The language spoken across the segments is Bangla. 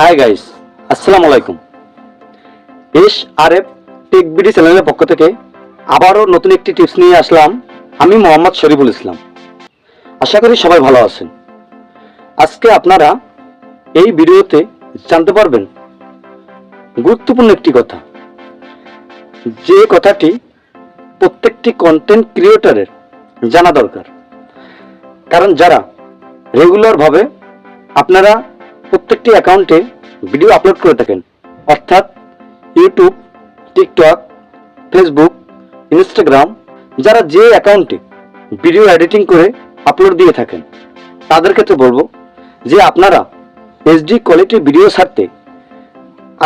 হাই গাইস আসসালামু আলাইকুম। S R F tech BD চ্যানেলের পক্ষ থেকে আবারও নতুন একটি টিপস নিয়ে আসলাম আমি মোহাম্মদ শরীফুল ইসলাম। আশা করি সবাই ভালো আছেন। আজকে আপনারা এই ভিডিওতে জানতে পারবেন গুরুত্বপূর্ণ একটি কথা। যে কথাটি প্রত্যেকটি কন্টেন্ট ক্রিয়েটরের জানা দরকার। কারণ যারা রেগুলারভাবে আপনারা প্রত্যেকটি অ্যাকাউন্টে ভিডিও আপলোড করে থাকেন। অর্থাৎ ইউটিউব, টিকটক, ফেসবুক, ইনস্টাগ্রাম, যারা যে অ্যাকাউন্টে ভিডিও এডিটিং করে আপলোড দিয়ে থাকেন, তাদের ক্ষেত্রে বলব যে আপনারা এইচডি কোয়ালিটির ভিডিও ছাড়তে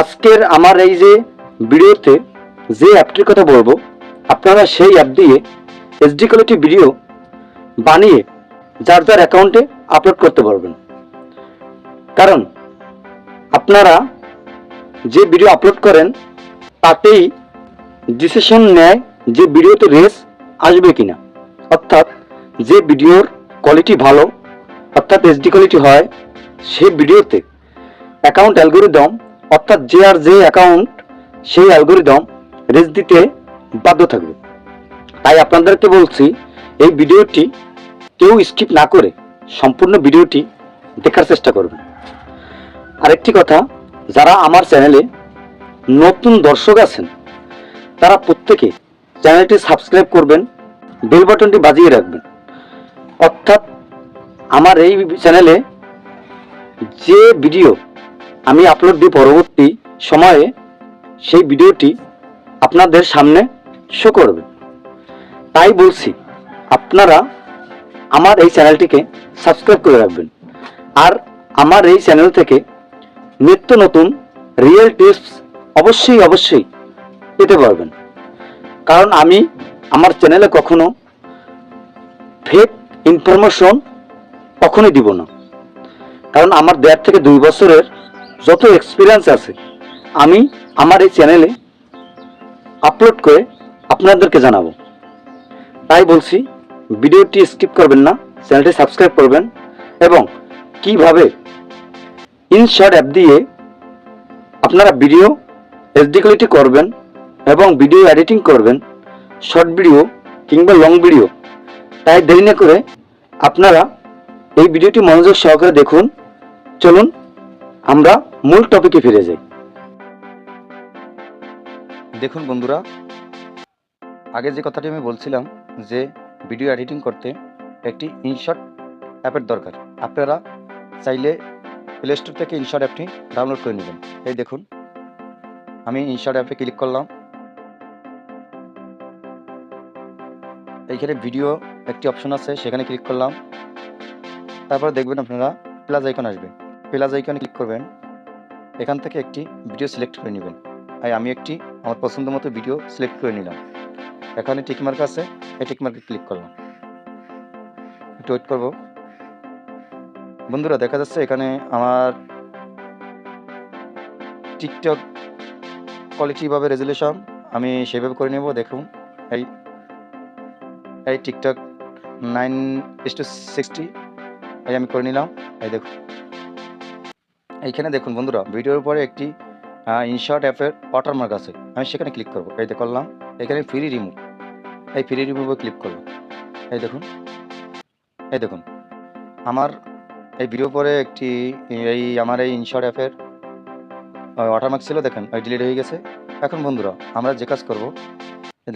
আজকের আমার এই যে ভিডিওতে যে অ্যাপটির কথা বলব, আপনারা সেই অ্যাপ দিয়ে এইচডি কোয়ালিটি ভিডিও বানিয়ে যার যার অ্যাকাউন্টে আপলোড করতে পারবেন। কারণ আপনারা যে ভিডিও আপলোড করেন, তাতেই ডিসিশন নেয় যে ভিডিওতে রেস আসবে কিনা। অর্থাৎ যে ভিডিওর কোয়ালিটি ভালো, অর্থাৎ এইচডি কোয়ালিটি হয়, সেই ভিডিওতে অ্যাকাউন্ট অ্যালগোরিদম অর্থাৎ যে আর যে অ্যাকাউন্ট সেই অ্যালগোরিদম রেস দিতে বাধ্য থাকবে। তাই আপনাদেরকে বলছি, এই ভিডিওটি কেউ স্কিপ না করে সম্পূর্ণ ভিডিওটি দেখার চেষ্টা করবেন। আরেকটি কথা, যারা আমার চ্যানেলে নতুন দর্শক আছেন, তারা প্রত্যেকে চ্যানেলটি সাবস্ক্রাইব করবেন, বেল বাটনটি বাজিয়ে রাখবেন। অর্থাৎ আমার এই চ্যানেলে যে ভিডিও আমি আপলোড দিই পরবর্তী সময়ে, সেই ভিডিওটি আপনাদের সামনে শো করবে। তাই বলছি, আপনারা আমার এই চ্যানেলটিকে সাবস্ক্রাইব করে রাখবেন। আর আমার এই চ্যানেল থেকে নিত্য নতুন রিয়েল টিপস অবশ্যই অবশ্যই পেতে পারবেন। কারণ আমি আমার চ্যানেলে কখনো ফেক ইনফরমেশন কখনোই দিব না। কারণ আমার দেড় থেকে দুই বছরের যত এক্সপিরিয়েন্স আছে, আমি আমার এই চ্যানেলে আপলোড করে আপনাদেরকে জানাব। তাই বলছি, ভিডিওটি স্কিপ করবেন না চ্যানেলটি সাবস্ক্রাইব করবেন এবং কীভাবে ইনশর্ট অ্যাপ দিয়ে আপনারা ভিডিও এসডি কোয়ালিটি করবেন এবং ভিডিও এডিটিং করবেন শর্ট ভিডিও কিংবা লং ভিডিও তাই দেরি না করে আপনারা এই ভিডিওটি মনোযোগ সহকারে দেখুন। চলুন, আমরা মূল টপিকে ফিরে যাই। দেখুন বন্ধুরা, আগে যে কথাটি আমি বলছিলাম যে ভিডিও এডিটিং করতে একটি ইনশট অ্যাপের দরকার। আপনারা চাইলে প্লে স্টোর থেকে ইনশট অ্যাপটি ডাউনলোড করে নেবেন। এই দেখুন, আমি ইনশট অ্যাপে ক্লিক করলাম। এইখানে ভিডিও একটি অপশন আছে, সেখানে ক্লিক করলাম। তারপর দেখবেন আপনারা প্লাস আইকন আসবে। প্লাস আইকনে ক্লিক করবেন। এখান থেকে একটি ভিডিও সিলেক্ট করে নেবেন। আর আমি একটি আমার পছন্দ মতো ভিডিও সিলেক্ট করে নিলাম। এখানে টিকমার্ক আছে, এই টিকমার্কে ক্লিক করলাম। একটু ওয়েট করব। বন্ধুরা, দেখা যাচ্ছে এখানে আমার টিকটক কোয়ালিটি ভাবে রেজুলেশন আমি সেভাবে করে নেব, দেখুন। এই এই TikTok nine is two sixty এই আমি করে নিলাম, এই দেখুন। এইখানে দেখুন বন্ধুরা, ভিডিওর উপরে একটি ইনশর্ট অ্যাপের ওয়াটারমার্ক আছে, আমি সেখানে ক্লিক করব। এই যে করলাম, এখানে ফ্রি রিমুভ এই ফ্রি রিমুভে ক্লিক করলাম, এই দেখুন এই দেখুন। আমার এই ভিডিও পরে একটি, এই আমার এই ইনশর্ট অ্যাপের ওয়াটারমার্ক ছিল, দেখেন, ওই ডিলিট হয়ে গেছে। এখন বন্ধুরা, আমরা যে কাজ করব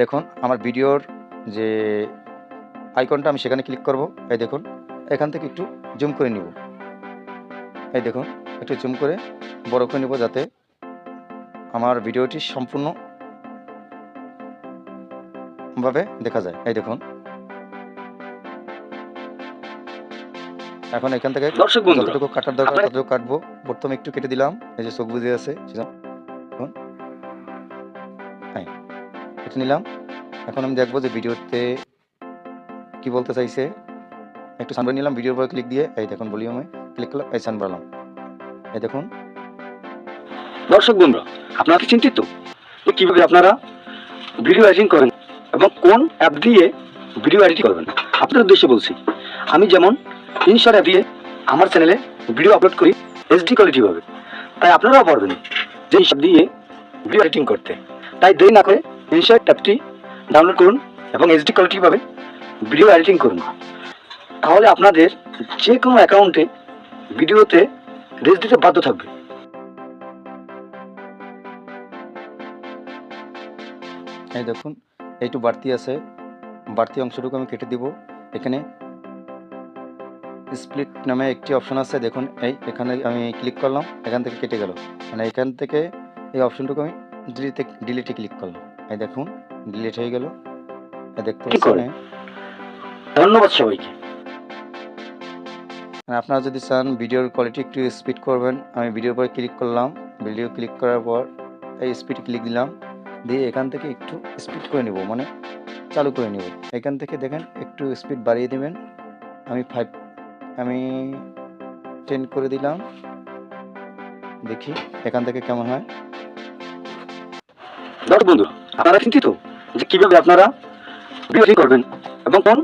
দেখুন, আমার ভিডিওর যে আইকনটা আমি সেখানে ক্লিক করব। এই দেখুন, এখান থেকে একটু জুম করে নিব। এই দেখুন, একটু জুম করে বড় করে নিব যাতে আমার ভিডিওটি সম্পূর্ণ ভাবে দেখা যায়। এই দেখুন এখন এখান থেকে দর্শক বন্ধুরা যতটুকু কাটার দরকার ততটুকু কাটবো। প্রথমে একটু কেটে দিলাম এই যে চোখ বুঝে আছে সেটা। হ্যাঁ কেটে নিলাম। এখন আমি দেখব যে ভিডিওতে কি বলতে চাইছে। একটু সানবার নিলাম ভিডিওর উপর ক্লিক দিয়ে এই দেখুন ভলিউমে ক্লিক করলাম এই সান বাড়ালাম। এই দেখুন। দর্শক বন্ধুরা আপনারা কি চিন্তিত? যে কীভাবে আপনারা ভিডিও এডিটিং করেন এবং কোন অ্যাপ দিয়ে ভিডিও এডিটিং করবেন? আপনার উদ্দেশ্যে বলছি আমি যেমন ইনশর্ট অ্যাপ দিয়ে আমার চ্যানেলে ভিডিও আপলোড করি এইচডি কোয়ালিটি ভাবে তাই আপনারাও পারবেন যে হিসাব দিয়ে ভিডিও এডিটিং করতে। তাই দেরি না করে ইনশার্ট অ্যাপটি ডাউনলোড করুন এবং এইচডি কোয়ালিটি পাবে ভিডিও এডিটিং করুন। তাহলে আপনাদের যে কোনো অ্যাকাউন্টে ভিডিওতে রেস দিতে বাধ্য থাকবে। এই দেখুন এইটু বাড়তি আছে। বাড়তি অংশটুকু আমি কেটে দিব। এখানে স্প্লিট নামে একটি অপশন আছে দেখুন এই এখানে আমি ক্লিক করলাম এখান থেকে কেটে গেল। মানে এখান থেকে এই অপশনটুকু আমি ডিলিটে ডিলিটে ক্লিক করলাম। এই দেখুন ডিলিট হয়ে গেল। দেখতে পাচ্ছেন ধন্যবাদ সবাইকে। আপনারা যদি চান ভিডিওর কোয়ালিটি একটু স্পিড করবেন আমি ভিডিওর পরে ক্লিক করলাম। ভিডিও ক্লিক করার পর এই স্পিড ক্লিক দিলাম। দিয়ে এখান থেকে একটু স্পিড করে নিব মানে চালু করে নিব। এখান থেকে দেখেন একটু স্পিড বাড়িয়ে দেবেন। আমি ফাইভ আমি টেন করে দিলাম। দেখি এখান থেকে কেমন হয়। দর্শক বন্ধু আপনারা চিন্তিত যে কীভাবে আপনারা এডিটিং করবেন এবং কোন?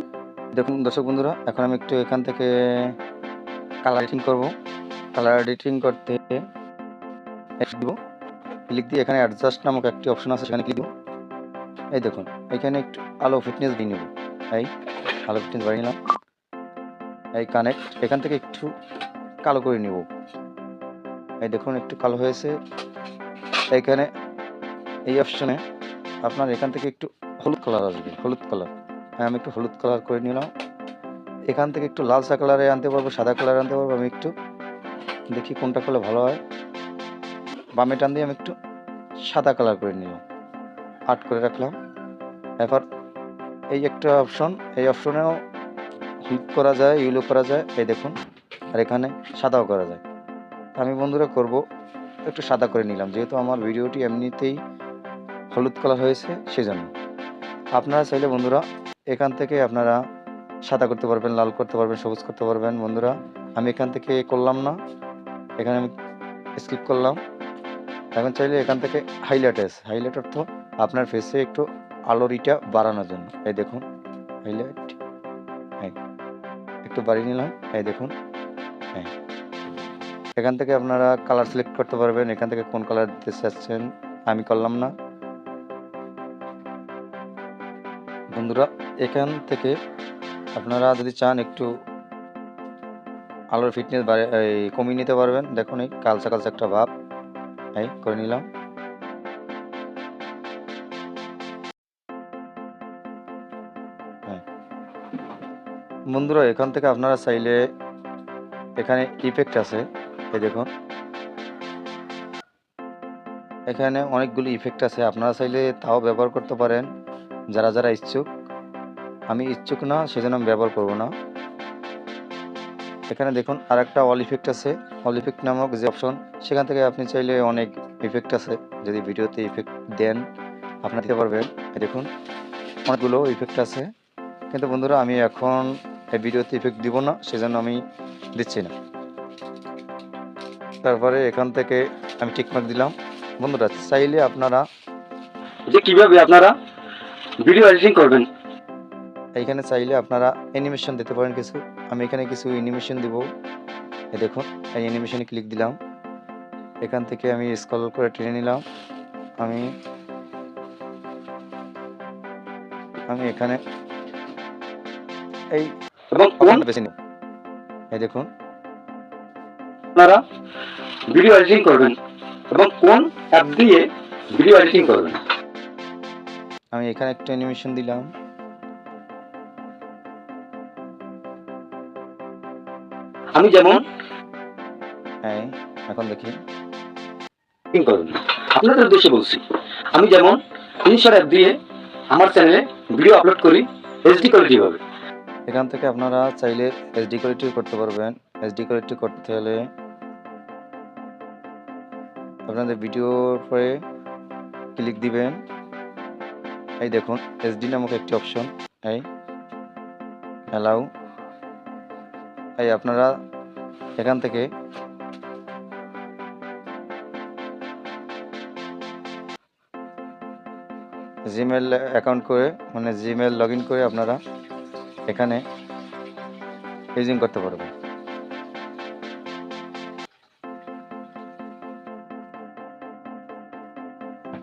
দেখুন দর্শক বন্ধুরা এখন আমি একটু এখান থেকে কালার এডিটিং করব। কালার এডিটিং করতে দিব। ক্লিক দিয়ে এখানে অ্যাডজাস্ট নামক একটি অপশন আছে সেখানে ক্লিক দিব। এই দেখুন এখানে একটু আলো ফিটনেস দিয়ে নেব। এই আলো ফিটনেস বাড়িয়ে নিলাম। এই কানেক্ট এখান থেকে একটু কালো করে নিব। এই দেখুন, একটু কালো হয়েছে। এইখানে এই অপশানে আপনার এখান থেকে একটু হলুদ কালার আসবে, হলুদ কালার হ্যাঁ আমি একটু হলুদ কালার করে নিলাম। এখান থেকে একটু লালসা কালারে আনতে পারব, সাদা কালার আনতে পারব, আমি একটু দেখি কোনটা করলে ভালো হয়। বামে টান দিয়ে আমি একটু সাদা কালার করে নিলাম। আর্ট করে রাখলাম। এরপর এই একটা অপশন এই অপশনেও হলুদ করা যায়, ইউলো করা যায়। এই দেখুন, আর এখানে সাদাও করা যায়। আমি বন্ধুরা করব, একটু সাদা করে নিলাম, যেহেতু আমার ভিডিওটি এমনিতেই হলুদ কালার হয়েছে, সেজন্য। আপনারা চাইলে বন্ধুরা এখান থেকে আপনারা সাদা করতে পারবেন, লাল করতে পারবেন, সবুজ করতে পারবেন। বন্ধুরা, আমি এখান থেকে করলাম না, এখানে আমি স্কিপ করলাম। এখন চাইলে এখান থেকে হাইলাইট আছে হাইলাইট অর্থ আপনার ফেসে একটু আলোর ইটা বাড়ানোর জন্য। এই দেখুন হাইলাইট এই একটু বাড়িয়ে নিলাম। এই দেখুন। হ্যাঁ এখান থেকে আপনারা কালার সিলেক্ট করতে পারবেন। এখান থেকে কোন কালার দিতে চাচ্ছেন, আমি করলাম না। বন্ধুরা, এখান থেকে আপনারা যদি চান একটু আলোর ফিটনেস বাড়ে কমিয়ে নিতে পারবেন। দেখুন এই কালচা কালচা একটা ভাব। এই, করে নিলাম। বন্ধুরা, এখান থেকে আপনারা চাইলে এখানে ইফেক্ট আছে। এই দেখুন। এখানে অনেকগুলি ইফেক্ট আছে। আপনারা চাইলে তাও ব্যবহার করতে পারেন, যারা যারা ইচ্ছুক। আমি ইচ্ছুক না, সেজন্য আমি ব্যবহার করব না। এখানে দেখুন আর একটা অল ইফেক্ট আছে। অল ইফেক্ট নামক যে অপশন সেখান থেকে আপনি চাইলে অনেক ইফেক্ট আছে। যদি ভিডিওতে ইফেক্ট দেন, আপনারা দিতে পারবেন। দেখুন, অনেকগুলো ইফেক্ট আছে। কিন্তু বন্ধুরা, আমি এখন ভিডিওতে ইফেক্ট দিব না সেজন্য আমি দিচ্ছি না। তারপরে এখান থেকে আমি টিকমার্ক দিলাম। বন্ধুরা চাইলে আপনারা যে কীভাবে আপনারা ভিডিও এডিটিং করবেন? এইখানে চাইলে আপনারা অ্যানিমেশন দিতে পারেন কিছু। আমি এখানে কিছু অ্যানিমেশন দিব। এই দেখুন এই অ্যানিমেশনে ক্লিক দিলাম। এখান থেকে আমি স্ক্রল করে টেনে নিলাম। আমি আমি এখানে এই এবং কোন? বেছে এই দেখুন। আপনারা ভিডিও এডিটিং করবেন এবং কোন অ্যাপ দিয়ে ভিডিও এডিটিং করবেন? আমি এখানে একটা অ্যানিমেশন দিলাম। আমি যেমন হ্যাঁ এখন দেখি। করবেন। আপনাদের উদ্দেশ্যে বলছি আমি যেমন ইনশার অ্যাপ দিয়ে আমার চ্যানেলে ভিডিও আপলোড করি এইচডি কোয়ালিটি হবে। এখান থেকে আপনারা চাইলে এসডি কোয়ালিটি করতে পারবেন। এসডি কোয়ালিটি করতে হলে আপনাদের ভিডিওর পরে ক্লিক দিবেন। এই দেখুন এসডি নামক একটি অপশন এই অ্যালাউ এই আপনারা এখান থেকে জিমেল অ্যাকাউন্ট করে মানে জিমেল লগ করে আপনারা এখানে ইউজিং করতে পারব।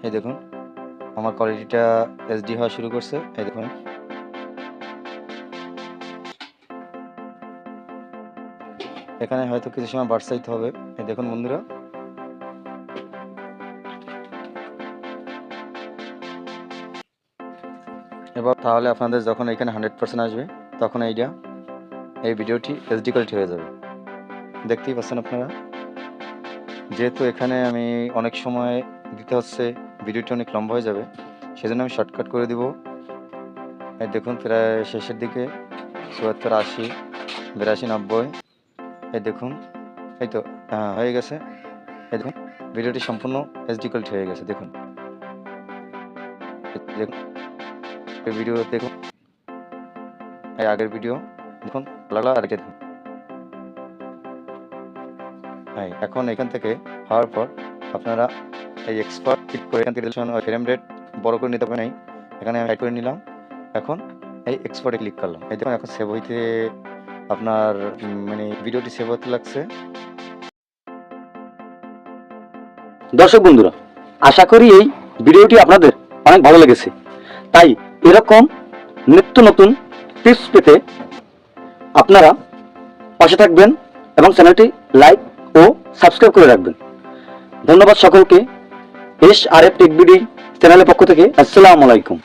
এই দেখুন, আমার কোয়ালিটিটা এসডি হওয়া শুরু করছে। এই দেখুন। এখানে হয়তো কিছু সময় বাড়সাইতে হবে। এই দেখুন বন্ধুরা। এবার তাহলে আপনাদের যখন এখানে হান্ড্রেড পার্সেন্ট আসবে তখন এইটা এই ভিডিওটি এইচডি কোয়ালিটি হয়ে যাবে। দেখতেই পাচ্ছেন আপনারা? যেহেতু এখানে আমি অনেক সময় দিতে হচ্ছে ভিডিওটি অনেক লম্বা হয়ে যাবে সেজন্য আমি শর্টকাট করে দিব। দেখুন প্রায় শেষের দিকে চুয়াত্তর আশি বিরাশি নব্বই। এই দেখুন এই তো হ্যাঁ, হয়ে গেছে। এই দেখুন ভিডিওটি সম্পূর্ণ এইচডি কোয়ালিটি হয়ে গেছে দেখুন। দেখুন। এই ভিডিও দেখুন। এই আগের ভিডিও দেখুন লাগল আর দেখুন। হ্যাঁ এখন এখান থেকে হওয়ার পর আপনারা এই এক্সপার্ট ক্লিক করে এখান থেকে ফ্রেম রেট বড় করে নিতে পারেন। এখানে আমি হাইড করে নিলাম। এখন এই এক্সপার্টে ক্লিক করলাম। এই দেখুন, এখন সেভ হইতে আপনার মানে ভিডিওটি সেভ হতে লাগছে। দর্শক বন্ধুরা, আশা করি এই ভিডিওটি আপনাদের অনেক ভালো লেগেছে। তাই এরকম নিত্য নতুন টিপস পেতে আপনারা পাশে থাকবেন এবং চ্যানেলটি লাইক ও সাবস্ক্রাইব করে রাখবেন। ধন্যবাদ সকলকে। এস আর এফ টেকবিডি চ্যানেলের পক্ষ থেকে আসসালামু আলাইকুম।